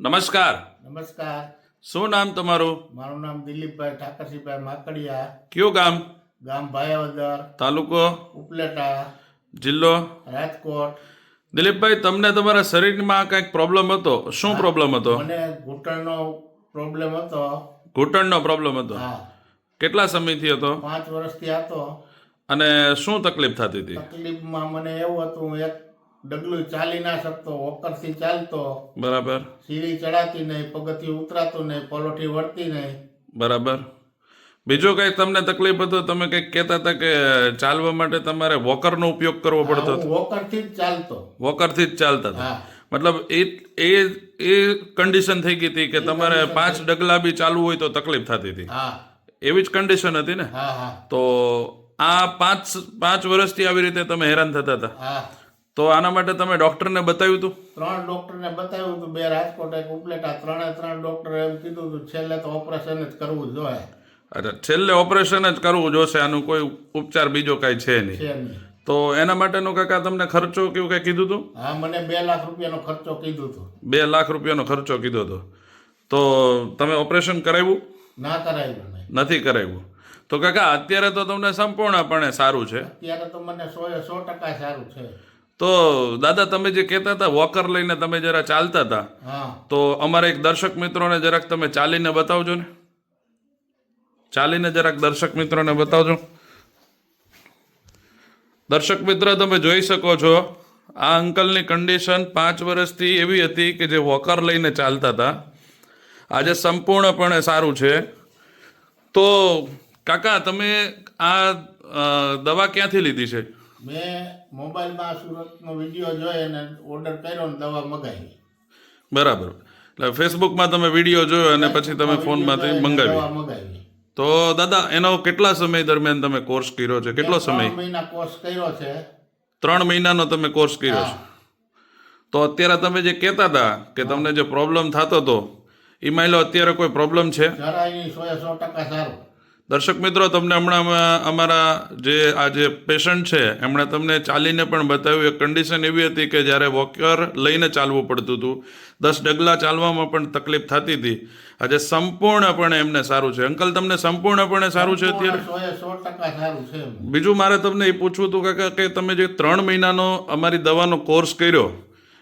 નમસ્કાર. નમસ્કાર. શું નામ તમારું? મારું નામ દિલીપભાઈ ઠાકરસિંહભાઈ માકડિયા. કયું ગામ? ગામ ભાયાવદર. તાલુકો? ઉપલેટા. જિલ્લો? રાજકોટ. દિલીપભાઈ તમને તમારા શરીરમાં કંઈક પ્રોબ્લેમ હતો? શું પ્રોબ્લેમ હતો? મને ઘૂંટણનો પ્રોબ્લેમ હતો. ઘૂંટણનો પ્રોબ્લેમ હતો? કેટલા સમયથી હતો? પાંચ વર્ષથી હતો. અને શું તકલીફ થતી હતી? તકલીફમાં મને એવું હતું એક ડગલું ચાલી ના શકતો વોકરથી ચાલતો. બરાબર. સીડી ચડાતી નહીં પગથી ઉતરાતું નહીં પલોઠી વળતી નહીં. બરાબર. બીજું કઈ તમને તકલીફ હતું? તમે કંઈક કહેતા હતા કે ચાલવા માટે તમારે વોકરનો ઉપયોગ કરવો પડતો હતો? વોકરથી જ ચાલતો. વોકરથી જ ચાલતા હતા? મતલબ એ એ એ કન્ડિશન થઈ ગઈ હતી કે તમારે પાંચ ડગલા બી ચાલવું હોય તો તકલીફ થતી હતી. એવી જ કન્ડિશન હતી ને? તો આ પાંચ પાંચ વર્ષથી આવી રીતે તમે હેરાન થતા હતા? તો આના માટે તમે ડૉક્ટરને બતાવ્યું હતું ત્રણ ડોક્ટરને બતાવ્યું હતું બે રાજકોટ એક ઉપલેટા ત્રણે ત્રણ ડોક્ટરે એમ કીધું હતું છેલ્લે તો ઓપરેશન જ કરવું જોઈએ. અરે છેલ્લે ઓપરેશન જ કરવું જોશે આનું કોઈ ઉપચાર બીજો કાંઈ છે નહીં. તો એના માટેનો કાકા તમને ખર્ચો કેવું કંઈ કીધું હતું હા મને બે લાખ રૂપિયાનો ખર્ચો કીધું હતું બે લાખ રૂપિયાનો ખર્ચો કીધો હતો તો તમે ઓપરેશન કરાવ્યું? ના કરાવ્યું નથી કરાવ્યું. તો કાકા અત્યારે તો તમને સંપૂર્ણપણે સારું છે. અત્યારે તો મને સો સો ટકા સારું છે. તો દાદા તમે જે કહેતા હતા વોકર લઈને તમે જરા ચાલતા હતા તો અમારા એક દર્શક મિત્રોને જરાક તમે ચાલીને બતાવજો ને. ચાલીને જરાક દર્શક મિત્રોને બતાવજો. દર્શક મિત્ર તમે જોઈ શકો છો આ અંકલની કન્ડિશન પાંચ વર્ષથી એવી હતી કે જે વોકર લઈને ચાલતા હતા. આજે સંપૂર્ણપણે સારું છે. તો કાકા તમે આ દવા ક્યાંથી લીધી છે? મેં મોબાઈલમાં સુરતનો વીડિયો જોઈ અને ઓર્ડર કર્યો ને દવા મગાવી. બરાબર. એટલે ફેસબુકમાં તમે વીડિયો જોયો અને પછી તમે ફોનમાંથી મંગાવી. તો દાદા એનો કેટલા સમય દરમિયાન તમે કોર્સ કર્યો છે? કેટલો સમય? મહિના કોર્સ કર્યો છે. ત્રણ મહિનાનો તમે કોર્સ કર્યો છે. તો અત્યારે તમે જે કહેતા હતા કે તમને જે પ્રોબ્લેમ થતો હતો એ માની લો અત્યારે કોઈ પ્રોબ્લેમ છે? સો ટકા સારું. દર્શક મિત્રો તમને હમણાં અમારા જે આ જે પેશન્ટ છે એમણે તમને ચાલીને પણ બતાવ્યું એક કન્ડિશન એવી હતી કે જ્યારે વોકર લઈને ચાલવું પડતું હતું દસ ડગલા ચાલવામાં પણ તકલીફ થતી હતી. આજે સંપૂર્ણપણે એમને સારું છે. અંકલ તમને સંપૂર્ણપણે સારું છે અત્યારે? બીજું મારે તમને એ પૂછવું હતું કાકા કે તમે જે ત્રણ મહિનાનો અમારી દવાનો કોર્સ કર્યો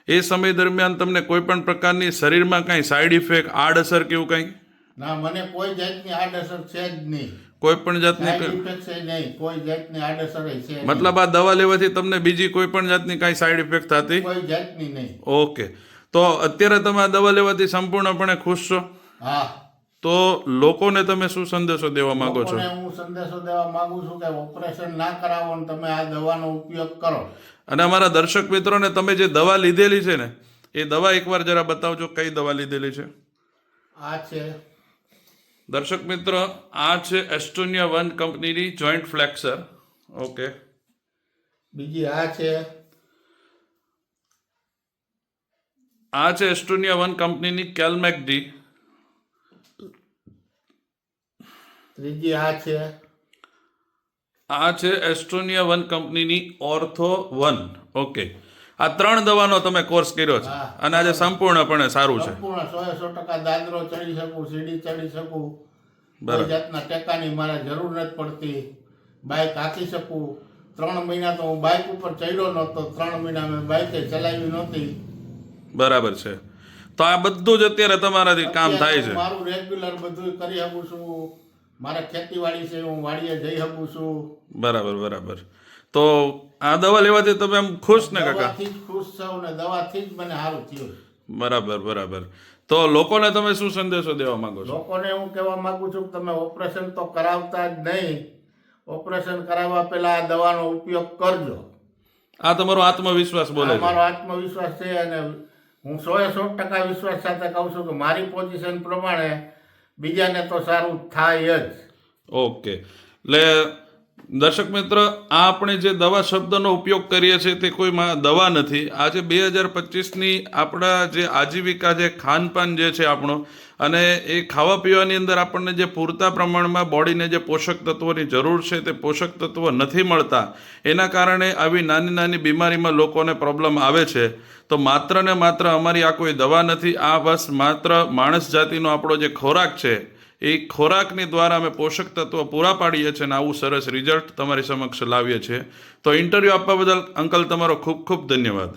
એ સમય દરમિયાન તમને કોઈ પણ પ્રકારની શરીરમાં કાંઈ સાઈડ ઇફેક્ટ આડઅસર કે એવું કાંઈ? ના મને કોઈ જાતની આડઅસર છે જ નહીં. કોઈ પણ જાતની સાઈડ ઇફેક્ટ છે નહીં. કોઈ જાતની આડઅસર છે મતલબ આ દવા લેવાથી તમને બીજી કોઈ પણ જાતની કાંઈ સાઈડ ઇફેક્ટ થતી? કોઈ જાતની નહીં. ઓકે તો અત્યારે તમે આ દવા લેવાથી સંપૂર્ણપણે ખુશ છો? હા. તો લોકોને તમે શું સંદેશો દેવા માંગો છો? હું સંદેશો દેવા માંગુ છું કે ઓપરેશન ના કરાવો અને તમે આ દવાનો ઉપયોગ કરો. અને અમારા દર્શક મિત્રોને તમે જે દવા લીધેલી છે ને એ દવા એકવાર જરા બતાવજો કઈ દવા લીધેલી છે? આ છે દર્શક મિત્ર આ છે એસ્ટોનિયા વન કંપનીની જોઈન્ટ ફ્લેક્સર ઓકે બીજી આ છે. આ છે એસ્ટોનિયા વન કંપનીની કેલમેક ડી ત્રીજી આ છે. આ છે એસ્ટોનિયા વન કંપનીની ઓર્થો વન ઓકે આ ત્રણ દવાનો તમે કોર્સ કર્યો છે. અને આજે સંપૂર્ણપણે સારું છે. સંપૂર્ણ સો સો ટકા દાદરો ચડી શકું સીડી ચડી શકું. બરાબર. જાતના ટેકાની મારે જરૂર નથી પડતી. બાઇક હાંકી શકું. ત્રણ મહિના તો હું બાઇક ઉપર ચડ્યો નહોતો. ત્રણ મહિના મેં બાઇકે ચલાવી નહોતી. બરાબર છે. તો આ બધું જ અત્યારે તમારાથી કામ થાય છે. મારું રેગ્યુલર બધું કરી શકું છું. મારે ખેતીવાડી છે હું વાડીએ જઈ શકું છું. બરાબર બરાબર. તો આ દવા લેવાથી તમે એમ ખુશ ને કાકા? ખુશ છું ને દવાથી જ મને સારું થયું. બરાબર બરાબર. તો લોકોને તમે શું સંદેશો દેવા માંગો છો? લોકોને હું કહેવા માંગુ છું કે તમે ઓપરેશન તો કરાવતા જ નહીં. ઓપરેશન કરાવવા પહેલા આ દવાનો ઉપયોગ કરજો. આ તમારો આત્મવિશ્વાસ બોલે મારો આત્મવિશ્વાસ છે અને હું સો એ સો ટકા વિશ્વાસ સાથે કહું છું કે મારી પોઝિશન પ્રમાણે બીજાને તો સારું થાય જ. ઓકે. એટલે દર્શક મિત્ર આ આપણે જે દવા શબ્દનો ઉપયોગ કરીએ છીએ તે કોઈ દવા નથી. આજે બે હજાર પચીસની આપણા જે આજીવિકા જે ખાનપાન જે છે આપણો, અને એ ખાવા પીવાની અંદર આપણને જે પૂરતા પ્રમાણમાં બોડીને જે પોષક તત્વોની જરૂર છે તે પોષક તત્વો નથી મળતા, એના કારણે આવી નાની નાની બીમારીમાં લોકોને પ્રોબ્લેમ આવે છે. તો માત્ર ને માત્ર અમારી આ કોઈ દવા નથી, આ બસ માત્ર માણસ જાતિનો આપણો જે ખોરાક છે એ ખોરાકની દ્વારા અમે પોષક તત્વો પૂરા પાડીએ છીએ અને આવું સરસ રિઝલ્ટ તમારી સમક્ષ લાવીએ છીએ. તો ઇન્ટરવ્યૂ આપવા બદલ અંકલ તમારો ખૂબ ખૂબ ધન્યવાદ.